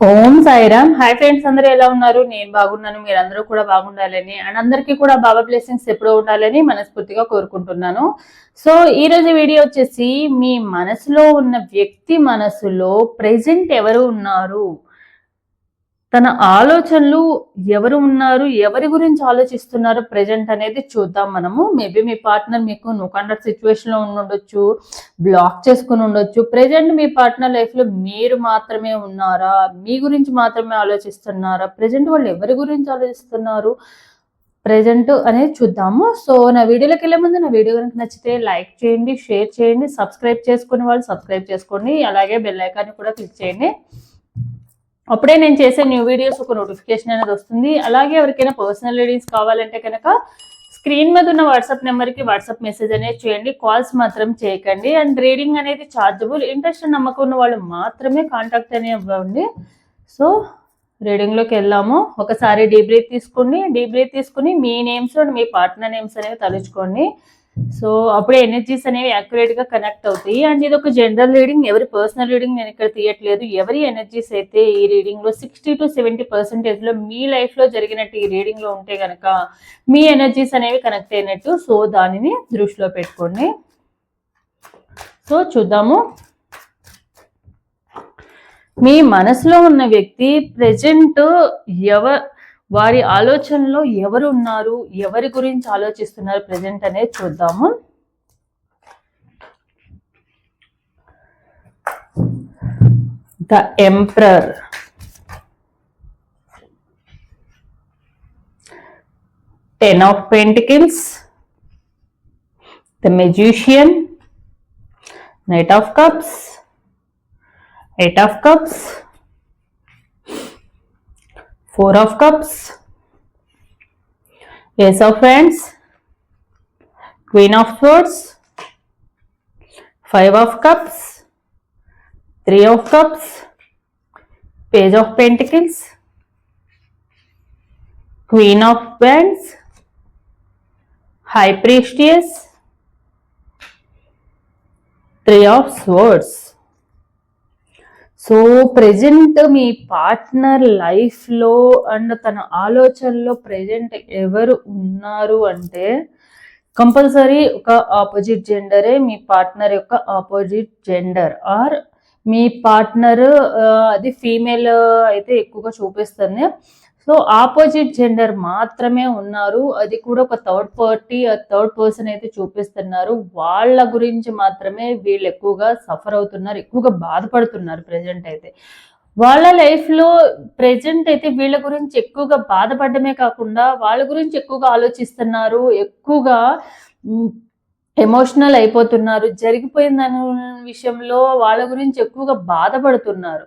ఓం Sairam. Hi friends అందరూ ఎలా ఉన్నారు? నేను బాగున్నాను మీరందరూ కూడా బాగుండాలని అండ్ అందరికీ కూడా బాబా బ్లెస్సింగ్స్ ఎప్పుడూ ఉండాలని మనస్ఫూర్తిగా కోరుకుంటున్నాను. సో ఈ రోజు వీడియో వచ్చేసి మీ మనసులో ఉన్న వ్యక్తి మనసులో ప్రెజెంట్ ఎవరు ఉన్నారు? తన ఆలోచనలు ఎవరు ఉన్నారు ఎవరి గురించి ఆలోచిస్తున్నారు ప్రెజెంట్ అనేది చూద్దాం మనము. మేబీ మీ పార్ట్నర్ మీకు నో కాంటాక్ట్ సిచ్యువేషన్లో ఉండొచ్చు బ్లాక్ చేసుకుని ఉండొచ్చు. ప్రెజెంట్ మీ పార్ట్నర్ లైఫ్లో మీరు మాత్రమే ఉన్నారా? మీ గురించి మాత్రమే ఆలోచిస్తున్నారా? ప్రెజెంట్ వాళ్ళు ఎవరి గురించి ఆలోచిస్తున్నారు? ప్రెజెంట్ అనేది చూద్దాము. సో నా వీడియోలోకి వెళ్ళే ముందు నా వీడియో కనుక నచ్చితే లైక్ చేయండి షేర్ చేయండి సబ్స్క్రైబ్ చేసుకునే వాళ్ళు సబ్స్క్రైబ్ చేసుకోండి. అలాగే బెల్ ఐకాన్ని కూడా క్లిక్ చేయండి. అప్పుడే నేను చేసే న్యూ వీడియోస్ ఒక నోటిఫికేషన్ అనేది వస్తుంది. అలాగే ఎవరికైనా పర్సనల్ రీడింగ్స్ కావాలంటే కనుక స్క్రీన్ మీద ఉన్న వాట్సాప్ నెంబర్కి వాట్సాప్ మెసేజ్ అనేది చేయండి. కాల్స్ మాత్రం చేయకండి. అండ్ రీడింగ్ అనేది ఛార్జబుల్ ఇంట్రెస్ట్ నమ్మకం ఉన్న వాళ్ళు మాత్రమే కాంటాక్ట్ అనే ఇవ్వండి సో రీడింగ్లోకి వెళ్దాము. ఒకసారి డీ బ్రీత్ తీసుకోండి. డీ బ్రీత్ తీసుకుని మీ నేమ్స్ అండ్ మీ పార్ట్నర్ నేమ్స్ అనేవి తలుచుకోండి. సో అప్పుడే ఎనర్జీస్ అనేవి యాక్యురేట్గా కనెక్ట్ అవుతాయి. అండ్ ఇది ఒక జనరల్ రీడింగ్ ఎవరి పర్సనల్ రీడింగ్ నేను ఇక్కడ తీయట్లేదు. ఎవరి ఎనర్జీస్ అయితే ఈ రీడింగ్లో సిక్స్టీ టు సెవెంటీ పర్సెంటేజ్లో మీ లైఫ్లో జరిగినట్టు ఈ రీడింగ్లో ఉంటే గనక మీ ఎనర్జీస్ అనేవి కనెక్ట్ అయినట్టు. సో దానిని దృష్టిలో పెట్టుకోండి. సో చూద్దాము. మీ మనసులో ఉన్న వ్యక్తి ప్రెజెంట్ ఎవ వారి ఆలోచనలో ఎవరు ఉన్నారు ఎవరి గురించి ఆలోచిస్తున్నారు ప్రజెంట్ అనేది చూద్దాము. The emperor ten of pentacles the magician knight of cups eight of cups four of cups. Ace of wands. Queen of swords. Five of cups. Three of cups. Page of pentacles. Queen of wands. High priestess. Three of swords so present me partner లైఫ్లో and తన ఆలోచనలో present ఎవరు ఉన్నారు అంటే compulsory ఒక opposite జెండరే మీ partner యొక్క ఆపోజిట్ జెండర్ ఆర్ మీ పార్ట్నర్ అది ఫీమేల్ అయితే ఎక్కువగా చూపిస్తుంది. సో ఆపోజిట్ జెండర్ మాత్రమే ఉన్నారు. అది కూడా ఒక థర్డ్ పార్టీ థర్డ్ పర్సన్ అయితే చూపిస్తున్నారు. వాళ్ళ గురించి మాత్రమే వీళ్ళు ఎక్కువగా సఫర్ అవుతున్నారు ఎక్కువగా బాధపడుతున్నారు ప్రెజెంట్ అయితే. వాళ్ళ లైఫ్లో ప్రెజెంట్ అయితే వీళ్ళ గురించి ఎక్కువగా బాధపడమే కాకుండా వాళ్ళ గురించి ఎక్కువగా ఆలోచిస్తున్నారు ఎక్కువగా ఎమోషనల్ అయిపోతున్నారు. జరిగిపోయిన దాని విషయంలో వాళ్ళ గురించి ఎక్కువగా బాధపడుతున్నారు.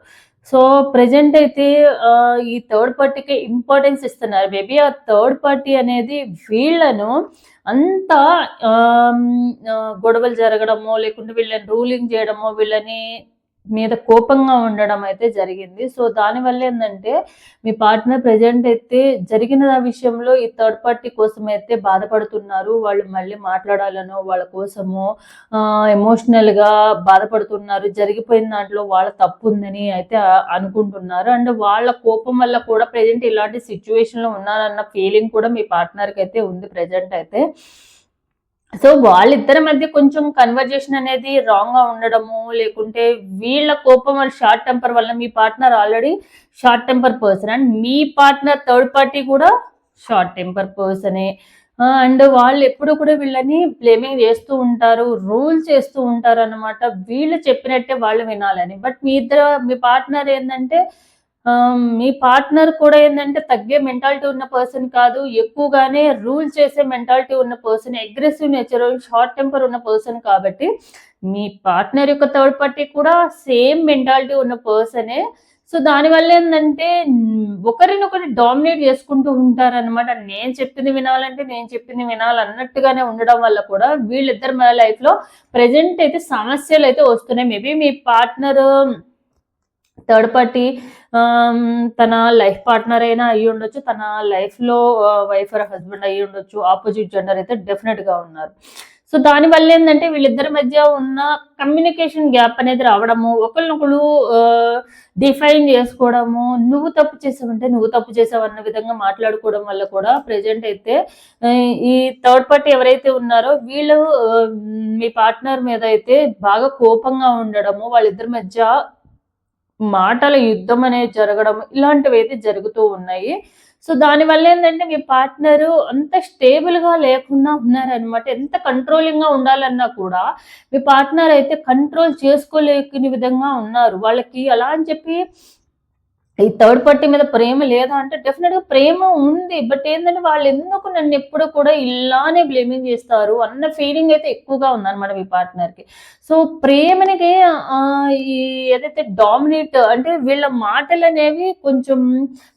సో ప్రజెంట్ అయితే ఈ థర్డ్ పార్టీకి ఇంపార్టెన్స్ ఇస్తున్నారు. మేబీ ఆ థర్డ్ పార్టీ అనేది వీళ్ళను అంత గొడవలు జరగడమో లేకుంటే వీళ్ళని రూలింగ్ చేయడమో వీళ్ళని మీద కోపంగా ఉండడం అయితే జరిగింది. సో దానివల్ల ఏంటంటే మీ పార్ట్నర్ ప్రజెంట్ అయితే జరిగిన విషయంలో ఈ థర్డ్ పార్టీ కోసం అయితే బాధపడుతున్నారు. వాళ్ళు మళ్ళీ మాట్లాడాలనో వాళ్ళ కోసము ఎమోషనల్గా బాధపడుతున్నారు. జరిగిపోయిన దాంట్లో వాళ్ళ తప్పు ఉందని అయితే అనుకుంటున్నారు. అండ్ వాళ్ళ కోపం వల్ల కూడా ప్రజెంట్ ఇలాంటి సిచ్యువేషన్లో ఉన్నారన్న ఫీలింగ్ కూడా మీ పార్ట్నర్కి అయితే ఉంది ప్రజెంట్ అయితే. సో వాళ్ళిద్దరి మధ్య కొంచెం కన్వర్జేషన్ అనేది రాంగ్గా ఉండడము లేకుంటే వీళ్ళ కోపం వాళ్ళ షార్ట్ టెంపర్ వల్ల మీ partner already short temper person and me partner third party కూడా షార్ట్ టెంపర్ పర్సనే అండ్ వాళ్ళు ఎప్పుడు కూడా వీళ్ళని బ్లేమింగ్ చేస్తూ ఉంటారు రూల్ చేస్తూ ఉంటారు అనమాట వీళ్ళు చెప్పినట్టే వాళ్ళు వినాలని. బట్ మీ ఇద్దరు మీ పార్ట్నర్ ఏంటంటే మీ పార్ట్నర్ కూడా ఏంటంటే తగ్గే మెంటాలిటీ ఉన్న పర్సన్ కాదు ఎక్కువగానే రూల్ చేసే మెంటాలిటీ ఉన్న person aggressive nature short temper ఉన్న పర్సన్ కాబట్టి మీ పార్ట్నర్ యొక్క థర్డ్ పార్టీ కూడా సేమ్ మెంటాలిటీ ఉన్న పర్సనే. సో దానివల్ల ఏంటంటే ఒకరినొకరి డామినేట్ చేసుకుంటూ ఉంటారనమాట నేను చెప్పింది వినాలంటే నేను చెప్పింది వినాలన్నట్టుగానే ఉండడం వల్ల కూడా వీళ్ళిద్దరు మన లైఫ్లో ప్రజెంట్ అయితే సమస్యలు అయితే వస్తున్నాయి. మేబీ మీ పార్ట్నర్ థర్డ్ పార్టీ um, తన లైఫ్ పార్ట్నర్ అయినా అయ్యి ఉండొచ్చు. తన లైఫ్లో వైఫ్ ఆర్ హస్బెండ్ అయ్యి ఉండొచ్చు. ఆపోజిట్ జెండర్ అయితే డెఫినెట్గా ఉన్నారు. సో దాని వల్ల ఏంటంటే వీళ్ళిద్దరి మధ్య ఉన్న కమ్యూనికేషన్ గ్యాప్ అనేది రావడము ఒకరినొకరు డిఫైన్ చేసుకోవడము నువ్వు తప్పు చేసావంటే నువ్వు తప్పు చేసావు అన్న విధంగా మాట్లాడుకోవడం వల్ల కూడా ప్రజెంట్ అయితే ఈ థర్డ్ పార్టీ ఎవరైతే ఉన్నారో వీళ్ళు మీ పార్ట్నర్ మీద అయితే బాగా కోపంగా ఉండడము వాళ్ళిద్దరి మధ్య మాటల యుద్ధం అనేది జరగడం ఇలాంటివి అయితే జరుగుతూ ఉన్నాయి. సో దానివల్ల ఏంటంటే మీ పార్ట్నర్ అంత స్టేబుల్గా లేకుండా ఉన్నారనమాట ఎంత కంట్రోలింగ్గా ఉండాలన్నా కూడా మీ పార్ట్నర్ అయితే కంట్రోల్ చేసుకోలేని విధంగా ఉన్నారు. వాళ్ళకి అలా అని చెప్పి ఈ థర్డ్ పార్టీ మీద ప్రేమ లేదా అంటే డెఫినెట్గా ప్రేమ ఉంది బట్ ఏంటంటే వాళ్ళు ఎందుకు నన్ను ఎప్పుడు కూడా ఇలానే బ్లేమింగ్ చేస్తారు అన్న ఫీలింగ్ అయితే ఎక్కువగా ఉందన్నమాట మీ పార్ట్నర్కి. సో ప్రేమనికి ఈ ఏదైతే డామినేట్ అంటే వీళ్ళ మాటలు అనేవి కొంచెం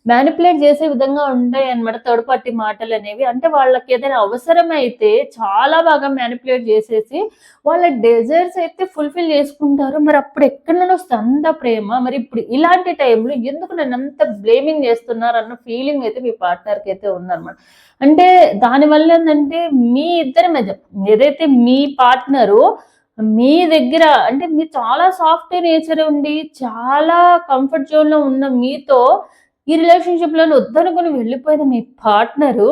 మ్యానిపులేట్ చేసే విధంగా ఉంటాయి అన్నమాట థర్డ్ పార్టీ మాటలు అనేవి అంటే వాళ్ళకి ఏదైనా అవసరమైతే చాలా బాగా మ్యానిపులేట్ చేసేసి వాళ్ళ డిజైర్స్ అయితే ఫుల్ఫిల్ చేసుకుంటారు. మరి అప్పుడు ఎక్కడి నుండి వస్తుంది అంత ప్రేమ? మరి ఇప్పుడు ఇలాంటి టైంలో ఎందుకు నన్ను అంత బ్లేమింగ్ చేస్తున్నారు అన్న ఫీలింగ్ అయితే మీ పార్ట్నర్కి అయితే ఉందన్నమాట. అంటే దానివల్ల ఏంటంటే మీ ఇద్దరి మధ్య ఏదైతే మీ పార్ట్నరు మీ దగ్గర అంటే మీరు చాలా సాఫ్ట్ నేచర్ ఉండి చాలా కంఫర్ట్ జోన్లో ఉన్న మీతో ఈ రిలేషన్షిప్లో వద్దనుకుని వెళ్ళిపోయిన మీ పార్ట్నరు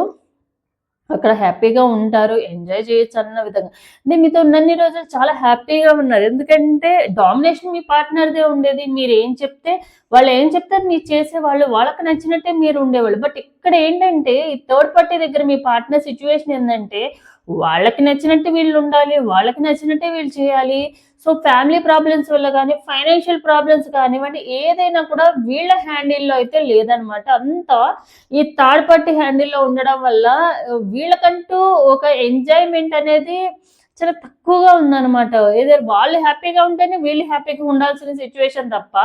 అక్కడ హ్యాపీగా ఉంటారు ఎంజాయ్ చేయొచ్చు అన్న విధంగా. నేను మీతో ఉన్నన్ని రోజులు చాలా హ్యాపీగా ఉన్నారు. ఎందుకంటే డామినేషన్ మీ పార్ట్నర్దే ఉండేది. మీరు ఏం చెప్తే వాళ్ళు ఏం చెప్తారు మీరు చేసేవాళ్ళు వాళ్ళకి నచ్చినట్టే మీరు ఉండేవాళ్ళు. బట్ ఇక్కడ ఏంటంటే ఈ థర్డ్ పార్టీ దగ్గర మీ పార్ట్నర్ సిచ్యువేషన్ ఏంటంటే వాళ్ళకి నచ్చినట్టు వీళ్ళు ఉండాలి వాళ్ళకి నచ్చినట్టే వీళ్ళు చేయాలి. సో ఫ్యామిలీ ప్రాబ్లమ్స్ వల్ల కానీ ఫైనాన్షియల్ ప్రాబ్లమ్స్ కానివ్వండి ఏదైనా కూడా వీళ్ళ హ్యాండిల్లో అయితే లేదనమాట. అంతా ఈ థర్డ్ పార్టీ హ్యాండిల్లో ఉండడం వల్ల వీళ్ళకంటూ ఒక ఎంజాయ్మెంట్ అనేది చాలా తక్కువగా ఉందన్నమాట ఏదో వాళ్ళు హ్యాపీగా ఉంటేనే వీళ్ళు హ్యాపీగా ఉండాల్సిన సిచ్యువేషన్ తప్ప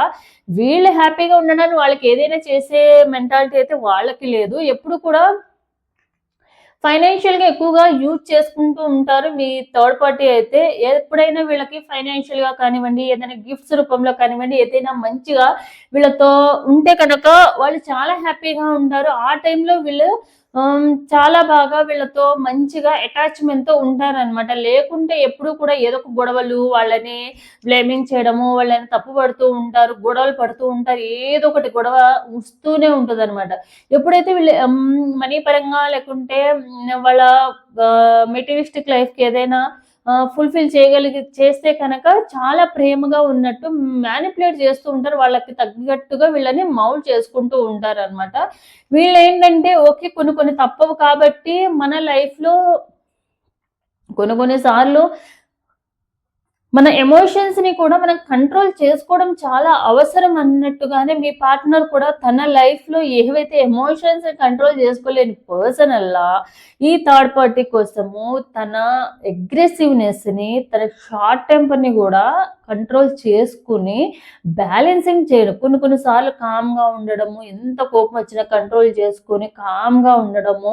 వీళ్ళు హ్యాపీగా ఉండడానికి వాళ్ళకి ఏదైనా చేసే మెంటాలిటీ అయితే వాళ్ళకి లేదు. ఎప్పుడు కూడా ఫైనాన్షియల్గా ఎక్కువగా యూజ్ చేసుకుంటూ ఉంటారు. మీ థర్డ్ పార్టీ అయితే ఎప్పుడైనా వీళ్ళకి ఫైనాన్షియల్గా కానివ్వండి ఏదైనా గిఫ్ట్స్ రూపంలో కానివ్వండి ఏదైనా మంచిగా వీళ్ళతో ఉంటే కనుక వాళ్ళు చాలా హ్యాపీగా ఉంటారు. ఆ టైంలో వీళ్ళు చాలా బాగా వీళ్ళతో మంచిగా అటాచ్మెంట్తో ఉంటారన్నమాట. లేకుంటే ఎప్పుడు కూడా ఏదో ఒక గొడవలు వాళ్ళని బ్లేమింగ్ చేయడము వాళ్ళని తప్పు పడుతూ ఉంటారు గొడవలు పడుతూ ఉంటారు ఏదో ఒకటి గొడవ వస్తూనే ఉంటుంది అనమాట ఎప్పుడైతే వీళ్ళు మనీ పరంగా లేకుంటే వాళ్ళ మెటీరియలిస్టిక్ లైఫ్కి ఏదైనా ఫుల్ఫిల్ చేయగలిగి చేస్తే కనుక చాలా ప్రేమగా ఉన్నట్టు మ్యానిపులేట్ చేస్తూ ఉంటారు. వాళ్ళకి తగ్గట్టుగా వీళ్ళని మౌల్డ్ చేసుకుంటూ ఉంటారు అనమాట వీళ్ళు ఏంటంటే ఓకే కొన్ని కొన్ని తప్పవు కాబట్టి మన లైఫ్లో కొన్ని కొన్ని సార్లు మన ఎమోషన్స్ని కూడా మనం కంట్రోల్ చేసుకోవడం చాలా అవసరం అన్నట్టుగానే మీ పార్ట్నర్ కూడా తన లైఫ్లో ఏవైతే ఎమోషన్స్ కంట్రోల్ చేసుకోలేని పర్సన్ అలా ఈ థర్డ్ పార్టీ కోసము తన అగ్రెసివ్నెస్ని తన షార్ట్ టెంపర్ని కూడా కంట్రోల్ చేసుకుని బ్యాలెన్సింగ్ చేయడం. కొన్ని కొన్ని సార్లు ఉండడము ఎంత కోపం వచ్చినా కంట్రోల్ చేసుకొని కామ్గా ఉండడము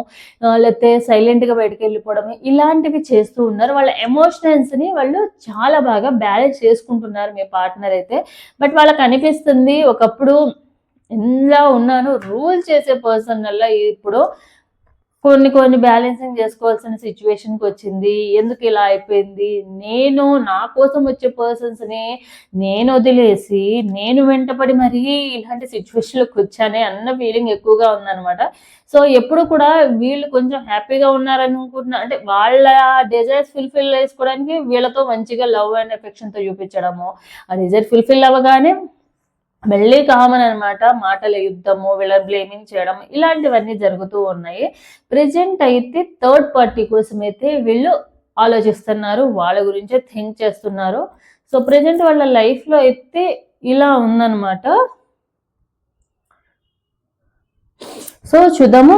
లేకపోతే సైలెంట్గా బయటకు వెళ్ళిపోవడము ఇలాంటివి చేస్తూ ఉన్నారు. వాళ్ళ ఎమోషనల్స్ని వాళ్ళు చాలా బాగా బ్యాలెన్స్ చేసుకుంటున్నారు మీ పార్ట్నర్ అయితే. బట్ వాళ్ళకి అనిపిస్తుంది ఒకప్పుడు ఇలా ఉన్నాను రూల్ చేసే పర్సన్ వల్ల ఇప్పుడు కొన్ని కొన్ని బ్యాలెన్సింగ్ చేసుకోవాల్సిన సిచ్యువేషన్కి వచ్చింది. ఎందుకు ఇలా అయిపోయింది? నేను నా కోసం వచ్చే పర్సన్స్ని నేను వదిలేసి నేను వెంటపడి మరీ ఇలాంటి సిచ్యువేషన్లోకి వచ్చానే అన్న ఫీలింగ్ ఎక్కువగా ఉందన్నమాట. సో ఎప్పుడు కూడా వీళ్ళు కొంచెం హ్యాపీగా ఉన్నారనుకుంటున్నా అంటే వాళ్ళ డిజైర్స్ ఫుల్ఫిల్ చేసుకోవడానికి వీళ్ళతో మంచిగా లవ్ అండ్ ఎఫెక్షన్తో చూపించడము. ఆ డిజైర్ ఫుల్ఫిల్ అవ్వగానే మళ్ళీ కామన్ అన్నమాట మాటల యుద్ధము వీళ్ళ బ్లేమింగ్ చేయడం ఇలాంటివన్నీ జరుగుతూ ఉన్నాయి. ప్రెజెంట్ అయితే థర్డ్ పార్టీ కోసం అయితే వీళ్ళు ఆలోచిస్తున్నారు వాళ్ళ గురించే థింక్ చేస్తున్నారు. సో ప్రెజెంట్ వాళ్ళ లైఫ్లో అయితే ఇలా ఉందన్నమాట. సో చూద్దాము.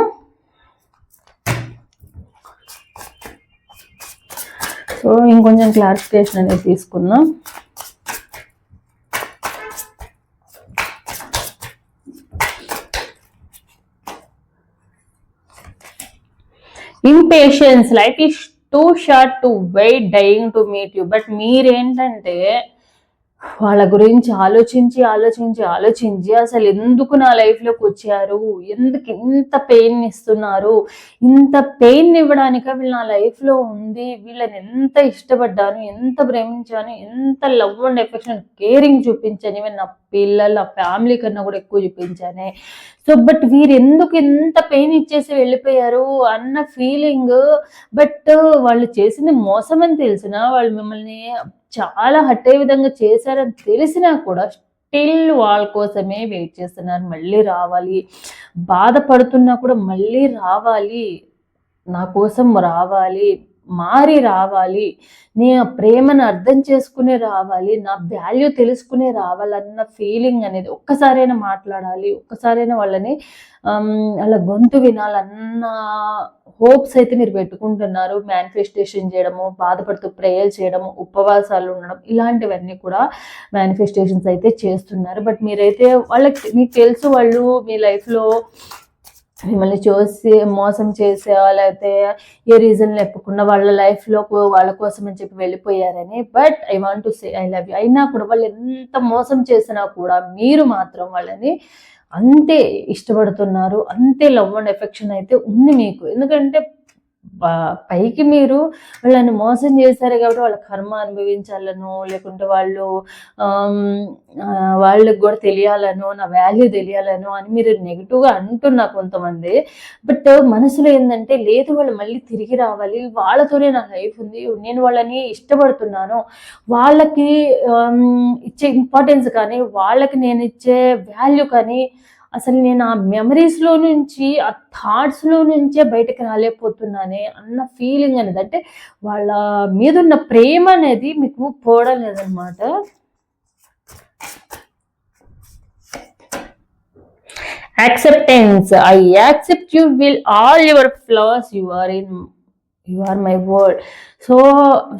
సో ఇంకొంచెం క్లారిఫికేషన్ అనేది తీసుకుందాం. Impatience life is too short to wait dying to meet you but మీరేంటంటే వాళ్ళ గురించి ఆలోచించి ఆలోచించి ఆలోచించి అసలు ఎందుకు నా లైఫ్లోకి వచ్చారు? ఎందుకు ఇంత పెయిన్ ఇస్తున్నారు? ఇంత పెయిన్ ఇవ్వడానిక వీళ్ళు నా లైఫ్లో ఉంది. వీళ్ళని ఎంత ఇష్టపడ్డాను ఎంత ప్రేమించాను ఎంత లవ్ అండ్ ఎఫెక్షన్ కేరింగ్ చూపించాను ఈవెన్ నా పిల్లలు నా ఫ్యామిలీ కన్నా కూడా ఎక్కువ చూపించానే. సో బట్ వీరు ఎందుకు ఎంత పెయిన్ ఇచ్చేసి వెళ్ళిపోయారు అన్న ఫీలింగ్ బట్ వాళ్ళు చేసింది మోసం అని తెలిసిన వాళ్ళు మిమ్మల్ని చాలా హట్ అయ్యే విధంగా చేశారని తెలిసినా కూడా స్టిల్ వాళ్ళ కోసమే వెయిట్ చేస్తున్నారు. మళ్ళీ రావాలి. బాధపడుతున్నా కూడా మళ్ళీ రావాలి. నా కోసం రావాలి. మారి రావాలి నీ ఆ ప్రేమను అర్థం చేసుకునే రావాలి నా వాల్యూ తెలుసుకునే రావాలన్న ఫీలింగ్ అనేది ఒక్కసారైనా మాట్లాడాలి ఒక్కసారైనా వాళ్ళని వాళ్ళ గొంతు వినాలన్న హోప్స్ అయితే మీరు పెట్టుకుంటున్నారు. మేనిఫెస్టేషన్ చేయడము బాధపడుతూ ప్రేయర్ చేయడము ఉపవాసాలు ఉండడం ఇలాంటివన్నీ కూడా మేనిఫెస్టేషన్స్ అయితే చేస్తున్నారు. బట్ మీరైతే వాళ్ళకి మీకు తెలుసు వాళ్ళు మీ లైఫ్లో మిమ్మల్ని చూసి మోసం చేసే వాళ్ళైతే ఏ రీజన్ లేకుండా వాళ్ళ లైఫ్లో వాళ్ళ కోసం అని చెప్పి వెళ్ళిపోయారని. But I want to say I love you అయినా కూడా వాళ్ళు ఎంత మోసం చేసినా కూడా మీరు మాత్రం వాళ్ళని అంతే ఇష్టపడుతున్నారు అంతే లవ్ అండ్ ఎఫెక్షన్ అయితే ఉంది మీకు. ఎందుకంటే పైకి మీరు వాళ్ళని మోసం చేశారు కాబట్టి వాళ్ళ కర్మ అనుభవించాలను లేకుంటే వాళ్ళు వాళ్ళకి కూడా తెలియాలను నా వాల్యూ తెలియాలను అని మీరు నెగిటివ్గా అంటున్నారు కొంతమంది. బట్ మనసులో ఏంటంటే లేదు వాళ్ళు మళ్ళీ తిరిగి రావాలి వాళ్ళతోనే నా లైఫ్ ఉంది నేను వాళ్ళని ఇష్టపడుతున్నాను. వాళ్ళకి ఇచ్చే ఇంపార్టెన్స్ కానీ వాళ్ళకి నేను ఇచ్చే వాల్యూ కానీ అసలు నేను ఆ మెమరీస్లో నుంచి ఆ థాట్స్లో నుంచే బయటకు రాలేకపోతున్నానే అన్న ఫీలింగ్ అనేది. అంటే వాళ్ళ మీద ఉన్న ప్రేమ అనేది మీకు పోవడం లేదనమాట acceptance I accept you will all your flowers you are in you are my word so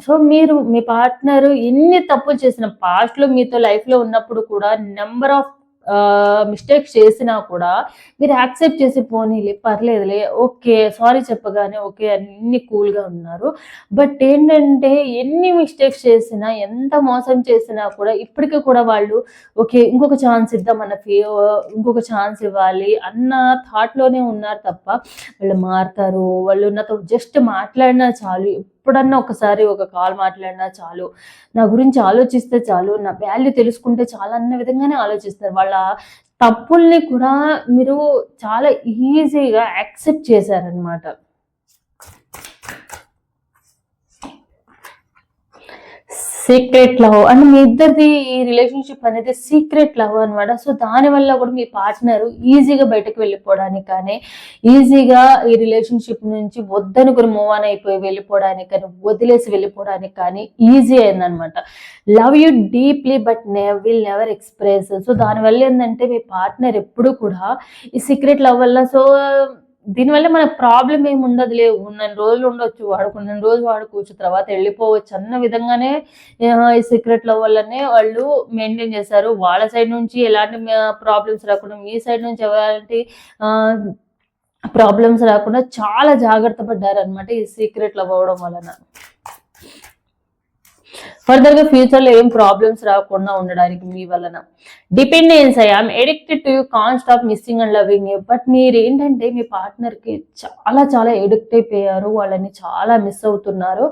so మీరు మీ పార్ట్నర్ ఎన్ని తప్పులు చేసిన పాస్ట్లో మీతో లైఫ్లో ఉన్నప్పుడు కూడా నెంబర్ ఆఫ్ మిస్టేక్స్ చేసినా కూడా మీరు యాక్సెప్ట్ చేసి పోనీలే పర్లేదులే ఓకే సారీ చెప్పగానే ఓకే అన్ని కూల్గా ఉన్నారు. బట్ ఏంటంటే ఎన్ని మిస్టేక్స్ చేసినా ఎంత మోసం చేసినా కూడా ఇప్పటికీ కూడా వాళ్ళు ఓకే ఇంకొక ఛాన్స్ ఇద్దాం మన ఫీ ఇంకొక ఛాన్స్ ఇవ్వాలి అన్న థాట్లోనే ఉన్నారు తప్ప వాళ్ళు మారుతారు వాళ్ళు నాతో జస్ట్ మాట్లాడినా చాలు ఎప్పుడన్నా ఒకసారి ఒక కాల్ మాట్లాడినా చాలు. నా గురించి ఆలోచిస్తే చాలు. నా వాల్యూ తెలుసుకుంటే చాలు అన్న విధంగానే ఆలోచిస్తారు వాళ్ళ తప్పుల్ని కూడా మీరు చాలా ఈజీగా యాక్సెప్ట్ చేశారనమాట సీక్రెట్ లవ్ అండ్ మీ ఇద్దరిది ఈ రిలేషన్షిప్ అనేది సీక్రెట్ లవ్ అనమాట సో దానివల్ల కూడా మీ పార్ట్నర్ ఈజీగా బయటకు వెళ్ళిపోవడానికి కానీ ఈజీగా ఈ రిలేషన్షిప్ నుంచి వద్దని కూడా మూవ్ ఆన్ అయిపోయి వెళ్ళిపోవడానికి కానీ వదిలేసి వెళ్ళిపోవడానికి కానీ ఈజీ అయిందనమాట లవ్ యూ డీప్లీ బట్ నే విల్ నెవర్ ఎక్స్ప్రెస్ సో దానివల్ల ఏంటంటే మీ పార్ట్నర్ ఎప్పుడు కూడా ఈ సీక్రెట్ లవ్ వల్ల సో దీనివల్ల మన ప్రాబ్లం ఏమి ఉండదు లేవు ఉన్న రోజులు ఉండొచ్చు వాడుకున్న రోజు వాడుకోవచ్చు తర్వాత వెళ్ళిపోవచ్చు అన్న విధంగానే ఈ సీక్రెట్ లవ్ వల్లనే వాళ్ళు మెయింటైన్ చేశారు. వాళ్ళ సైడ్ నుంచి ఎలాంటి ప్రాబ్లమ్స్ రాకుండా మీ సైడ్ నుంచి ఎలాంటి ప్రాబ్లమ్స్ రాకుండా చాలా జాగ్రత్త పడ్డారు అనమాట ఈ సీక్రెట్ లవ్ అవ్వడం వలన. ఫర్దర్గా ఫ్యూచర్లో ఏం ప్రాబ్లమ్స్ రాకుండా ఉండడానికి మీ వలన. Dependence I'm addicted to you can stop missing and loving you but మీరు ఏంటంటే మీ పార్ట్నర్కి చాలా చాలా ఎడిక్ట్ అయిపోయారు వాళ్ళని చాలా మిస్ అవుతున్నారు.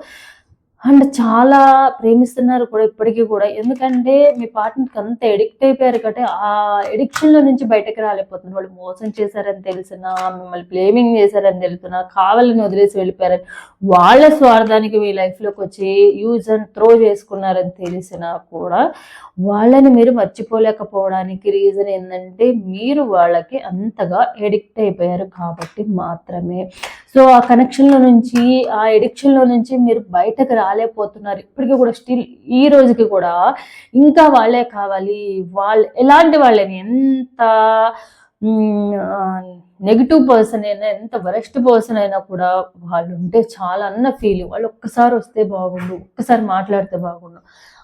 అండ్ చాలా ప్రేమిస్తున్నారు కూడా ఇప్పటికీ కూడా. ఎందుకంటే మీ పార్ట్నర్కి అంత ఎడిక్ట్ అయిపోయారు కాబట్టి ఆ ఎడిక్షన్లో నుంచి బయటకు రాలేకపోతున్నారు. వాళ్ళు మోసం చేశారని తెలిసినా మిమ్మల్ని బ్లేమింగ్ చేశారని తెలుసునా కావాలని వదిలేసి వెళ్ళిపోయారని వాళ్ళ స్వార్థానికి మీ లైఫ్లోకి వచ్చి యూజ్ అండ్ త్రో చేసుకున్నారని తెలిసినా కూడా వాళ్ళని మీరు మర్చిపోలేకపోవడానికి రీజన్ ఏంటంటే మీరు వాళ్ళకి అంతగా ఎడిక్ట్ అయిపోయారు కాబట్టి మాత్రమే. సో ఆ కనెక్షన్లో నుంచి ఆ ఎడిక్షన్లో నుంచి మీరు బయటకు రాలేకపోతున్నారు. ఇప్పటికీ కూడా స్టిల్ ఈ రోజుకి కూడా ఇంకా వాళ్ళే కావాలి. వాళ్ళు ఎలాంటి వాళ్ళని ఎంత నెగిటివ్ పర్సన్ అయినా ఎంత వరెస్ట్ పర్సన్ అయినా కూడా వాళ్ళు ఉంటే చాలా అన్న ఫీలింగ్ వాళ్ళు ఒక్కసారి వస్తే బాగుండు ఒక్కసారి మాట్లాడితే బాగుండు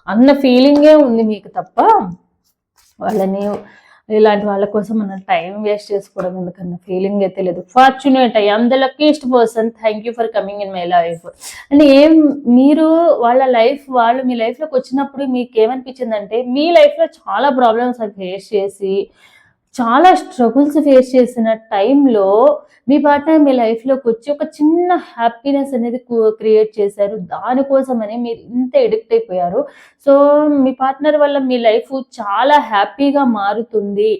అన్న ఫీలింగే ఉంది మీకు తప్ప వాళ్ళని ఇలాంటి వాళ్ళ కోసం మనం టైం వేస్ట్ చేసుకోవడం ఎందుకన్నా ఫీలింగ్ అయితే లేదు. Fortunate I am the luckiest person thank you for coming in my life అంటే ఏం మీరు వాళ్ళ లైఫ్ వాళ్ళు మీ లైఫ్లోకి వచ్చినప్పుడు మీకు ఏమనిపించిందంటే మీ లైఫ్లో చాలా ప్రాబ్లమ్స్ ఫేస్ చేసి చాలా స్ట్రగుల్స్ ఫేస్ చేసిన టైంలో మీ పార్ట్నర్ మీ లైఫ్లోకి వచ్చి ఒక చిన్న హ్యాపీనెస్ అనేది క్రియేట్ చేశారు. దానికోసమని మీరు ఇంత ఎడిక్ట్ అయిపోయారు. సో మీ పార్ట్నర్ వల్ల మీ లైఫ్ చాలా హ్యాపీగా మారుతుంది.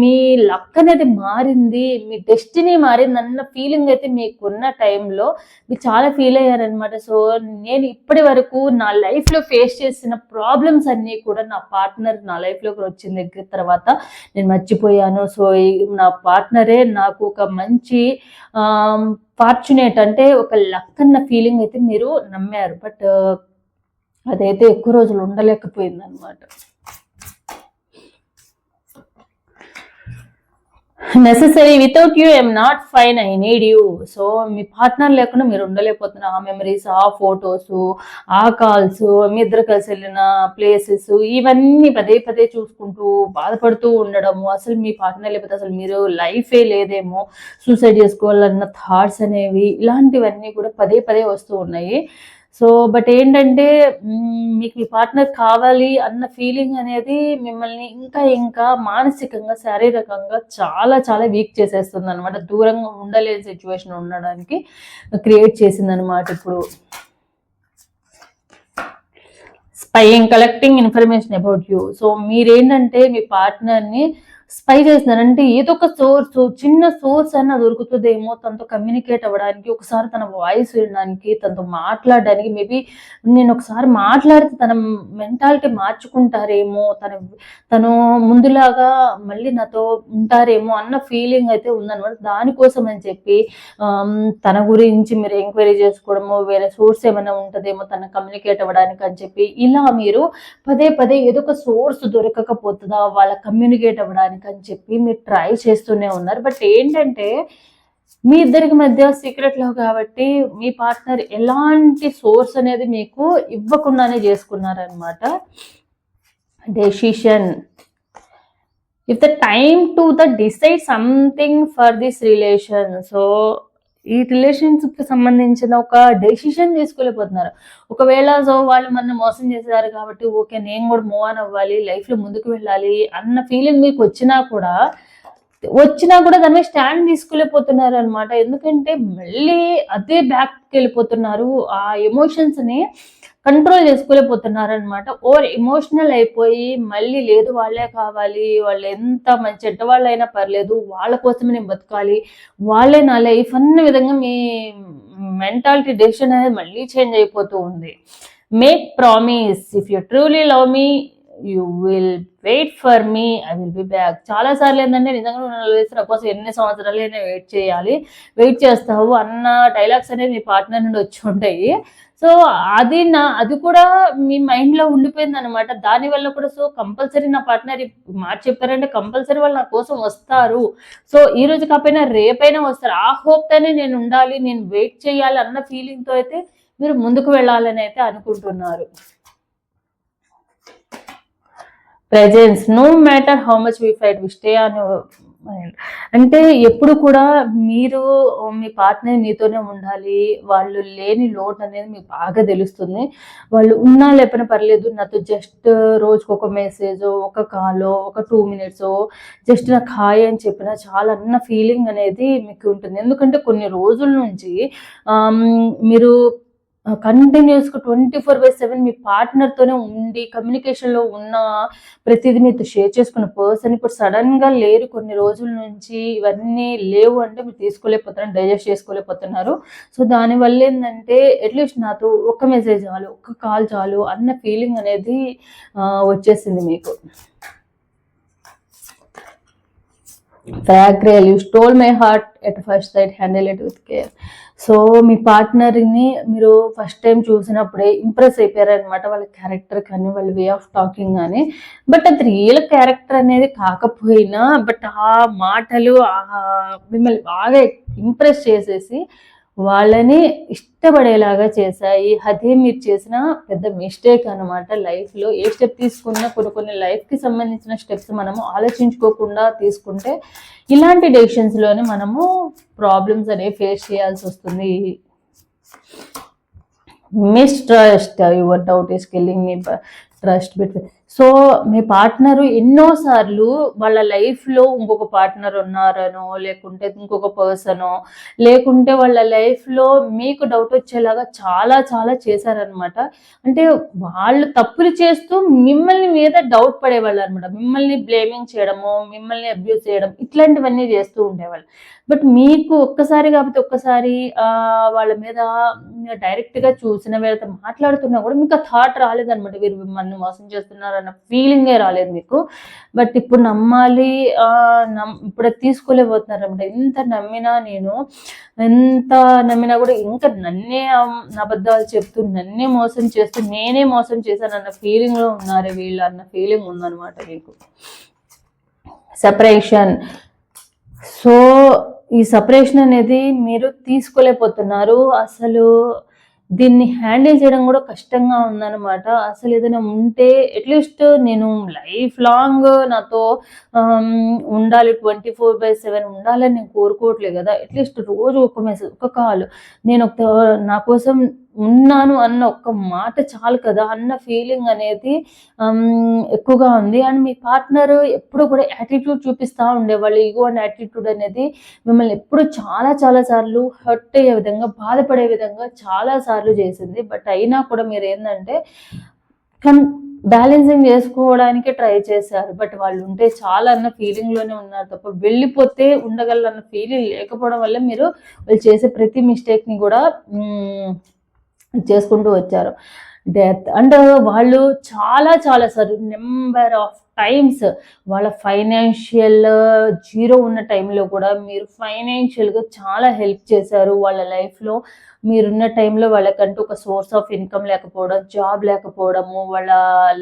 మీ లక్ అనేది మారింది. మీ డెస్టినీ మారింది అన్న ఫీలింగ్ అయితే మీకున్న టైంలో మీరు చాలా ఫీల్ అయ్యారనమాట సో నేను ఇప్పటి వరకు నా లైఫ్లో ఫేస్ చేసిన ప్రాబ్లమ్స్ అన్నీ కూడా నా పార్ట్నర్ నా లైఫ్లోకి వచ్చిన దగ్గర తర్వాత నేను మర్చిపోయాను. సో ఈ- నా పార్ట్నరే నాకు ఒక మంచి ఫార్చునేట్ అంటే ఒక లక్ అన్న ఫీలింగ్ అయితే మీరు నమ్మారు. బట్ అదైతే ఎక్కువ రోజులు ఉండలేకపోయింది necessary without you I'm not fine I need you so me partner లేకుండా మీరు ఉండలేకపోతున్నా. ఆ మెమరీస్ ఆ ఫొటోస్ ఆ కాల్స్ మీ ఇద్దరు కలిసి వెళ్ళిన ప్లేసెస్ ఇవన్నీ పదే పదే చూసుకుంటూ బాధపడుతూ ఉండడము. అసలు మీ పార్ట్నర్ లేకపోతే అసలు మీరు లైఫే లేదేమో. సూసైడ్ చేసుకోవాలన్న థాట్స్ అనేవి ఇలాంటివన్నీ కూడా పదే పదే వస్తూ ఉన్నాయి. సో బట్ ఏంటంటే మీకు మీ పార్ట్నర్ కావాలి అన్న ఫీలింగ్ అనేది మిమ్మల్ని ఇంకా ఇంకా మానసికంగా శారీరకంగా చాలా చాలా వీక్ చేసేస్తుంది అనమాట దూరంగా ఉండలేని సిచ్యువేషన్ ఉండడానికి క్రియేట్ చేసింది అనమాట ఇప్పుడు. Spying collecting information about you so మీరేంటంటే మీ పార్ట్నర్ని స్పై చేస్తున్నారంటే ఏదో ఒక సోర్స్ చిన్న సోర్స్ అన్న దొరుకుతుందేమో తనతో కమ్యూనికేట్ అవ్వడానికి ఒకసారి తన వాయిస్ వినడానికి తనతో మాట్లాడడానికి మేబీ నేను ఒకసారి మాట్లాడితే తన మెంటాలిటీ మార్చుకుంటారేమో తన తను ముందులాగా మళ్ళీ నాతో ఉంటారేమో అన్న ఫీలింగ్ అయితే ఉందనమాట దానికోసం అని చెప్పి తన గురించి మీరు ఎంక్వైరీ చేసుకోవడము వేరే సోర్స్ ఏమైనా ఉంటుందేమో తన కమ్యూనికేట్ అవ్వడానికి అని చెప్పి ఇలా మీరు పదే పదే ఏదో ఒక సోర్స్ దొరకకపోతుందా? వాళ్ళ కమ్యూనికేట్ అవ్వడానికి అని చెప్పి మీరు ట్రై చేస్తూనే ఉన్నారు. బట్ ఏంటంటే మీ ఇద్దరికి మధ్య సీక్రెట్ లవ్ కాబట్టి మీ పార్ట్నర్ ఎలాంటి సోర్స్ అనేది మీకు ఇవ్వకుండానే చేసుకున్నారనమాట decision if the time to the decide something for this relation so ఈ రిలేషన్షిప్కి సంబంధించిన ఒక డెసిషన్ తీసుకోలేకపోతున్నారు ఒకవేళ సో వాళ్ళు మన మోసం చేశారు కాబట్టి ఓకే నేను కూడా మూవ్ ఆన్ అవ్వాలి లైఫ్లో ముందుకు వెళ్ళాలి అన్న ఫీలింగ్ మీకు వచ్చినా కూడా వచ్చినా కూడా దాని మీద స్టాండ్ తీసుకెళ్ళిపోతున్నారు అనమాట ఎందుకంటే మళ్ళీ అదే బ్యాక్ వెళ్ళిపోతున్నారు ఆ ఎమోషన్స్ని కంట్రోల్ చేసుకోలేకపోతున్నారు అనమాట ఓవర్ ఎమోషనల్ అయిపోయి మళ్ళీ లేదు వాళ్ళే కావాలి వాళ్ళు ఎంత మంచి చెడ్డ వాళ్ళైనా పర్లేదు వాళ్ళ కోసమే నేను బతకాలి వాళ్ళే నా లైఫ్ అన్న విధంగా మీ మెంటాలిటీ డెసిషన్ అనేది మళ్ళీ చేంజ్ అయిపోతూ ఉంది. Make promise. If you truly love me you will wait for me I will be back చాలా సార్లు ఏంటంటే నిజంగా నువ్వు నన్ను వేసిన కోసం ఎన్ని సంవత్సరాలు అయినా వెయిట్ చేయాలి. వెయిట్ చేస్తావు అన్న డైలాగ్స్ అనేవి మీ పార్ట్నర్ నుండి వచ్చి ఉంటాయి. సో అది నా అది కూడా మీ మైండ్లో ఉండిపోయింది అనమాట దాని వల్ల కూడా సో కంపల్సరీ నా పార్ట్నర్ మాట చెప్పారంటే కంపల్సరీ వాళ్ళు నా కోసం వస్తారు. సో ఈ రోజు కాకపోయినా రేపైనా వస్తారు. ఆ హోప్తోనే నేను ఉండాలి నేను వెయిట్ చేయాలి అన్న ఫీలింగ్తో అయితే మీరు ముందుకు వెళ్ళాలని అయితే అనుకుంటున్నారు. Presence no matter how much we fight we stay అని అంటే ఎప్పుడు కూడా మీరు మీ పార్ట్నర్ మీతోనే ఉండాలి. వాళ్ళు లేని లోటు అనేది మీకు బాగా తెలుస్తుంది. వాళ్ళు ఉన్నా లేకపోయినా పర్లేదు నాతో జస్ట్ రోజుకు ఒక మెసేజ్ ఒక కాలో ఒక టూ మినిట్స్ జస్ట్ నాకు హాయ్ అని చెప్పిన చాలా అన్న ఫీలింగ్ అనేది మీకు ఉంటుంది. ఎందుకంటే కొన్ని రోజుల నుంచి మీరు కంటిన్యూస్గా ట్వంటీ ఫోర్ బై సెవెన్ మీ పార్ట్నర్తోనే ఉండి కమ్యూనికేషన్లో ఉన్న ప్రతిదీ మీతో షేర్ చేసుకున్న పర్సన్ ఇప్పుడు సడన్గా లేరు కొన్ని రోజుల నుంచి ఇవన్నీ లేవు అంటే మీరు తీసుకోలేకపోతున్నారు డైజెస్ట్ చేసుకోలేకపోతున్నారు. సో దానివల్ల ఏంటంటే అట్లీస్ట్ నాతో ఒక్క మెసేజ్ చాలు ఒక్క కాల్ చాలు అన్న ఫీలింగ్ అనేది వచ్చేసింది మీకు. Fragile you stole my heart at first sight handle it with care so మీ పార్ట్నర్ని మీరు ఫస్ట్ టైం చూసినప్పుడే ఇంప్రెస్ అయిపోయారనమాట వాళ్ళ క్యారెక్టర్ కానీ వాళ్ళ వే ఆఫ్ టాకింగ్ కానీ బట్ అది రియల్ క్యారెక్టర్ అనేది కాకపోయినా బట్ ఆ మాటలు మిమ్మల్ని బాగా ఇంప్రెస్ చేసేసి వాళ్ళని ఇష్టపడేలాగా చేశాయి అదే మీరు చేసిన పెద్ద మిస్టేక్ అనమాట లైఫ్లో ఏ స్టెప్ తీసుకున్నా కొన్ని కొన్ని లైఫ్కి సంబంధించిన స్టెప్స్ మనము ఆలోచించుకోకుండా తీసుకుంటే ఇలాంటి డెసిషన్స్లోనే మనము ప్రాబ్లమ్స్ అనేవి ఫేస్ చేయాల్సి వస్తుంది. Mistrust your doubt is killing me trust between so me partner ఎన్నోసార్లు వాళ్ళ లైఫ్లో ఇంకొక పార్ట్నర్ ఉన్నారనో లేకుంటే ఇంకొక పర్సనో లేకుంటే వాళ్ళ లైఫ్లో మీకు డౌట్ వచ్చేలాగా చాలా చాలా చేశారనమాట. అంటే వాళ్ళు తప్పులు చేస్తూ మిమ్మల్ని మీద డౌట్ పడేవాళ్ళు అనమాట మిమ్మల్ని బ్లేమింగ్ చేయడము మిమ్మల్ని అబ్యూస్ చేయడం ఇట్లాంటివన్నీ చేస్తూ ఉండేవాళ్ళు. బట్ మీకు ఒక్కసారి కాబట్టి ఒక్కసారి వాళ్ళ మీద డైరెక్ట్గా చూసిన వీళ్ళతో మాట్లాడుతున్నా కూడా మీకు ఆ థాట్ రాలేదనమాట. వీరు మిమ్మల్ని మోసం చేస్తున్నారు అన్న ఫీలింగే రాలేదు మీకు. బట్ ఇప్పుడు నమ్మాలి ఆ, నమ్ ఇప్పుడు తీసుకోలేకపోతున్నారు అనమాట ఎంత నమ్మినా నేను ఎంత నమ్మినా కూడా ఇంకా నన్నే అబద్ధాలు చెప్తూ నన్నే మోసం చేస్తూ నేనే మోసం చేశాను అన్న ఫీలింగ్లో ఉన్నారు వీళ్ళు అన్న ఫీలింగ్ ఉందన్నమాట మీకు. సపరేషన్ సో ఈ సపరేషన్ అనేది మీరు తీసుకోలేకపోతున్నారు. అసలు దీన్ని హ్యాండిల్ చేయడం కూడా కష్టంగా ఉందన్నమాట. అసలు ఏదైనా ఉంటే అట్లీస్ట్ నేను లైఫ్ లాంగ్ నాతో ఉండాలి. ట్వంటీ ఫోర్ బై సెవెన్ ఉండాలని నేను కోరుకోవట్లేదు కదా. అట్లీస్ట్ రోజు ఒక మెసేజ్ ఒక కాల్ నేను ఒక నా కోసం ఉన్నాను అన్న ఒక్క మాట చాలు కదా అన్న ఫీలింగ్ అనేది ఎక్కువగా ఉంది. అండ్ మీ పార్ట్నర్ ఎప్పుడు కూడా యాటిట్యూడ్ చూపిస్తూ ఉండేవాళ్ళు. ఈగో అండ్ యాటిట్యూడ్ అనేది మిమ్మల్ని ఎప్పుడు చాలా చాలా సార్లు హర్ట్ అయ్యే విధంగా బాధపడే విధంగా చాలా సార్లు చేసింది. బట్ అయినా కూడా మీరు ఏంటంటే కన్ బ్యాలెన్సింగ్ చేసుకోవడానికి ట్రై చేశారు. బట్ వాళ్ళు ఉంటే చాలా అన్న ఫీలింగ్లోనే ఉన్నారు తప్ప వెళ్ళిపోతే ఉండగలన్న ఫీలింగ్ లేకపోవడం వల్ల మీరు వాళ్ళు చేసే ప్రతి మిస్టేక్ని కూడా చేసుకుంటూ వచ్చారు. డెత్. అండ్ వాళ్ళు చాలా చాలా సార్ నెంబర్ ఆఫ్ టైమ్స్ వాళ్ళ ఫైనాన్షియల్ జీరో ఉన్న టైంలో కూడా మీరు ఫైనాన్షియల్గా చాలా హెల్ప్ చేశారు. వాళ్ళ లైఫ్లో మీరున్న టైంలో వాళ్ళకంటూ ఒక సోర్స్ ఆఫ్ ఇన్కమ్ లేకపోవడం జాబ్ లేకపోవడము వాళ్ళ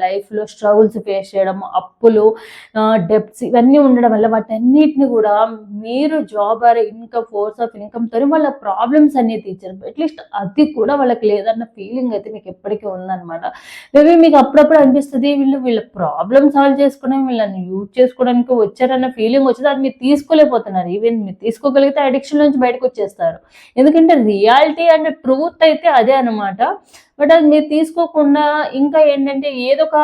లైఫ్లో స్ట్రగుల్స్ ఫేస్ చేయడం అప్పులు డెప్స్ ఇవన్నీ ఉండడం వల్ల వాటన్నిటిని కూడా మీరు job or income force of ఇన్కమ్తో వాళ్ళ ప్రాబ్లమ్స్ అన్నీ తీర్చారు. అట్లీస్ట్ అది కూడా వాళ్ళకి లేదన్న ఫీలింగ్ అయితే మీకు ఎప్పటికీ ఉందన్నమాట. మేబీ మీకు అప్పుడప్పుడు అనిపిస్తుంది వీళ్ళు వీళ్ళ ప్రాబ్లమ్ సాల్వ్ చేసుకునే మిమ్మల్ని యూజ్ చేసుకోవడానికి వచ్చారన్న ఫీలింగ్ వచ్చేది అది మీరు తీసుకోలేకపోతున్నారు. ఈవెన్ మీరు తీసుకోగలిగితే అడిక్షన్ నుంచి బయటకు వచ్చేస్తారు. ఎందుకంటే రియాలిటీ అండ్ ట్రూత్ అయితే అదే అనమాట బట్ అది మీరు తీసుకోకుండా ఇంకా ఏంటంటే ఏదో ఒక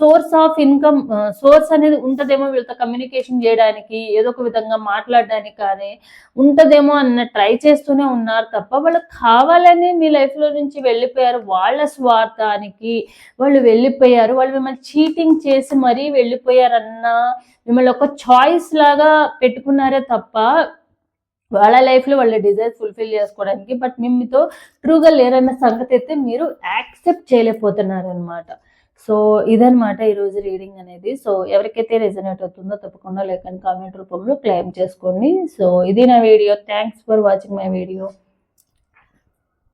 సోర్స్ ఆఫ్ ఇన్కమ్ సోర్స్ అనేది ఉంటదేమో వీళ్ళతో కమ్యూనికేషన్ చేయడానికి ఏదో ఒక విధంగా మాట్లాడడానికి కానీ ఉంటదేమో అన్న ట్రై చేస్తూనే ఉన్నారు తప్ప వాళ్ళు కావాలని మీ లైఫ్లో నుంచి వెళ్ళిపోయారు. వాళ్ళ స్వార్థానికి వాళ్ళు వెళ్ళిపోయారు. వాళ్ళు మిమ్మల్ని చీటింగ్ చేసి మరీ వెళ్ళిపోయారన్న మిమ్మల్ని ఒక చాయిస్ లాగా పెట్టుకున్నారే తప్ప వాళ్ళ లైఫ్లో వాళ్ళ డిజైర్ ఫుల్ఫిల్ చేసుకోవడానికి బట్ మేము మీతో ట్రూగా లేరన్న సంగతి అయితే మీరు యాక్సెప్ట్ చేయలేకపోతున్నారు అనమాట సో ఇదనమాట ఈరోజు రీడింగ్ అనేది. సో ఎవరికైతే రెజనేట్ అవుతుందో తప్పకుండా లేకని కామెంట్ రూపంలో క్లెయిమ్ చేసుకోండి. సో ఇది నా video. Thanks for watching my video.